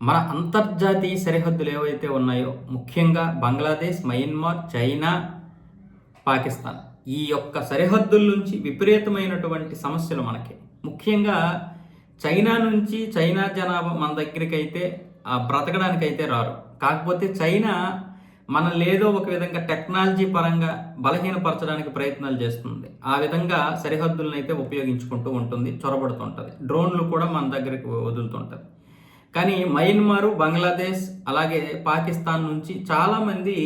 మన అంతర్జాతీయ సరిహద్దులు ఏవైతే ఉన్నాయో ముఖ్యంగా బంగ్లాదేశ్ మయన్మార్ చైనా పాకిస్తాన్ ఈ యొక్క సరిహద్దుల నుంచి విపరీతమైనటువంటి సమస్యలు మనకి. ముఖ్యంగా చైనా నుంచి చైనా జనాభా మన దగ్గరికి అయితే బ్రతకడానికైతే రారు. కాకపోతే చైనా మన లేదో ఒక విధంగా టెక్నాలజీ పరంగా బలహీనపరచడానికి ప్రయత్నాలు చేస్తుంది. ఆ విధంగా సరిహద్దులను అయితే ఉపయోగించుకుంటూ ఉంటుంది చొరబడుతుంటుంది. డ్రోన్లు కూడా మన దగ్గరికి వదులుతుంటుంది. కానీ మయన్మారు బంగ్లాదేశ్ అలాగే పాకిస్తాన్ నుంచి చాలామంది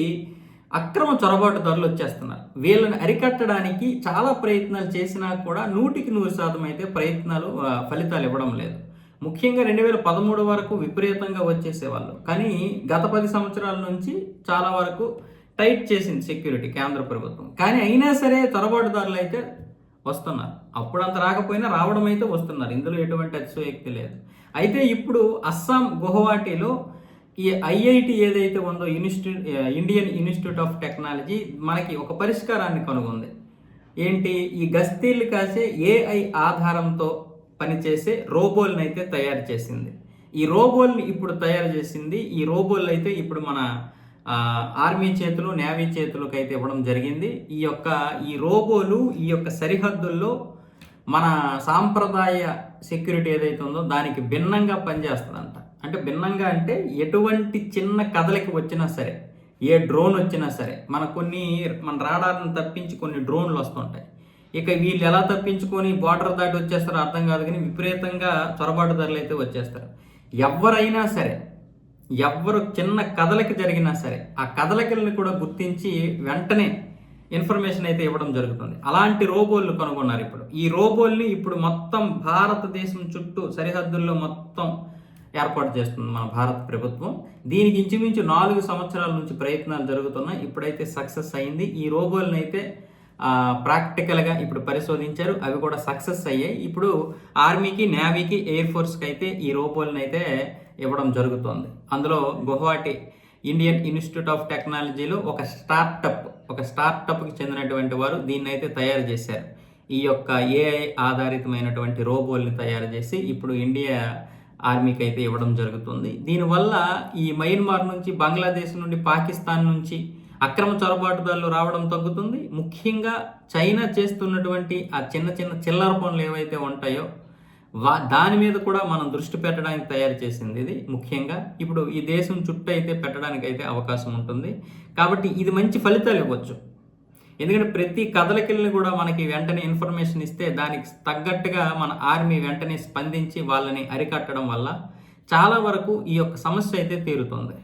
అక్రమ చొరబాటుదారులు వచ్చేస్తున్నారు. వీళ్ళని అరికట్టడానికి చాలా ప్రయత్నాలు చేసినా కూడా నూటికి నూరు శాతం అయితే ప్రయత్నాలు ఫలితాలు ఇవ్వడం లేదు. ముఖ్యంగా రెండు వేల పదమూడు వరకు విపరీతంగా వచ్చేసేవాళ్ళు. కానీ గత పది సంవత్సరాల నుంచి చాలా వరకు టైట్ చేసింది సెక్యూరిటీ కేంద్ర ప్రభుత్వం. కానీ అయినా సరే చొరబాటుదారులు అయితే వస్తున్నారు. అప్పుడు అంత రాకపోయినా రావడం అయితే వస్తున్నారు. ఇందులో ఎటువంటి అతిశయోక్తి లేదు. అయితే ఇప్పుడు అస్సాం గుహవాటిలో ఈ ఐఐటి ఏదైతే ఉందో institute Indian institute of technology మనకి ఒక పరిష్కారాన్ని కనుగొంది. ఏంటి? ఈ గస్తీలు కాసే ఏఐ ఆధారంతో పనిచేసే రోబోల్ని అయితే తయారు చేసింది. ఈ రోబోల్ని ఇప్పుడు తయారు చేసింది ఈ రోబోల్ అయితే ఇప్పుడు మన ఆర్మీ చేతులు నేవీ చేతులకు అయితే ఇవ్వడం జరిగింది. ఈ యొక్క ఈ రోబోలు ఈ యొక్క సరిహద్దుల్లో మన సాంప్రదాయ సెక్యూరిటీ ఏదైతే ఉందో దానికి భిన్నంగా పనిచేస్తుందంట. అంటే భిన్నంగా అంటే ఎటువంటి చిన్న కదలిక వచ్చినా సరే ఏ డ్రోన్ వచ్చినా సరే మన కొన్ని మన రాడార్ని తప్పించి కొన్ని డ్రోన్లు వస్తుంటాయి. ఇక వీళ్ళు ఎలా తప్పించుకొని బార్డర్ దాటి వచ్చేస్తారో అర్థం కాదు కానీ విపరీతంగా చొరబాటుదారులు అయితే వచ్చేస్తారు. ఎవరైనా సరే ఎవ్వరు చిన్న కథలకి జరిగినా సరే ఆ కథలకిల్ని కూడా గుర్తించి వెంటనే ఇన్ఫర్మేషన్ అయితే ఇవ్వడం జరుగుతుంది. అలాంటి రోబోలు కనుగొన్నారు ఇప్పుడు. ఈ రోబోల్ని ఇప్పుడు మొత్తం భారతదేశం చుట్టూ సరిహద్దుల్లో మొత్తం ఏర్పాటు చేస్తుంది మన భారత ప్రభుత్వం. దీనికి ఇంచుమించు నాలుగు సంవత్సరాల నుంచి ప్రయత్నాలు జరుగుతున్నాయి. ఇప్పుడైతే సక్సెస్ అయింది. ఈ రోబోల్ని అయితే ప్రాక్టికల్గా ఇప్పుడు పరిశోధించారు. అవి కూడా సక్సెస్ అయ్యాయి. ఇప్పుడు ఆర్మీకి నేవీకి ఎయిర్ ఫోర్స్కి అయితే ఈ రోబోల్ని అయితే ఇవ్వడం జరుగుతుంది. అందులో గుహవాటి ఇండియన్ ఇన్స్టిట్యూట్ ఆఫ్ టెక్నాలజీలో ఒక స్టార్టప్ ఒక స్టార్టప్కి చెందినటువంటి వారు దీన్ని అయితే తయారు చేశారు. ఈ యొక్క ఏఐ ఆధారితమైనటువంటి రోబోల్ని తయారు చేసి ఇప్పుడు ఇండియా ఆర్మీకి అయితే ఇవ్వడం జరుగుతుంది. దీనివల్ల ఈ మయన్మార్ నుంచి బంగ్లాదేశ్ నుండి పాకిస్తాన్ నుంచి అక్రమ చొరబాటుదారులు రావడం తగ్గుతుంది. ముఖ్యంగా చైనా చేస్తున్నటువంటి ఆ చిన్న చిన్న చిల్లర పనులు ఏవైతే ఉంటాయో వా దాని మీద కూడా మనం దృష్టి పెట్టడానికి తయారు చేసింది ఇది ముఖ్యంగా. ఇప్పుడు ఈ దేశం చుట్టూ అయితే పెట్టడానికి అయితే అవకాశం ఉంటుంది. కాబట్టి ఇది మంచి ఫలితాలు ఇవ్వచ్చు. ఎందుకంటే ప్రతి కథలకెళ్ళిన కూడా మనకి వెంటనే ఇన్ఫర్మేషన్ ఇస్తే దానికి తగ్గట్టుగా మన ఆర్మీ వెంటనే స్పందించి వాళ్ళని అరికట్టడం వల్ల చాలా వరకు ఈ యొక్క సమస్య అయితే తీరుతుంది.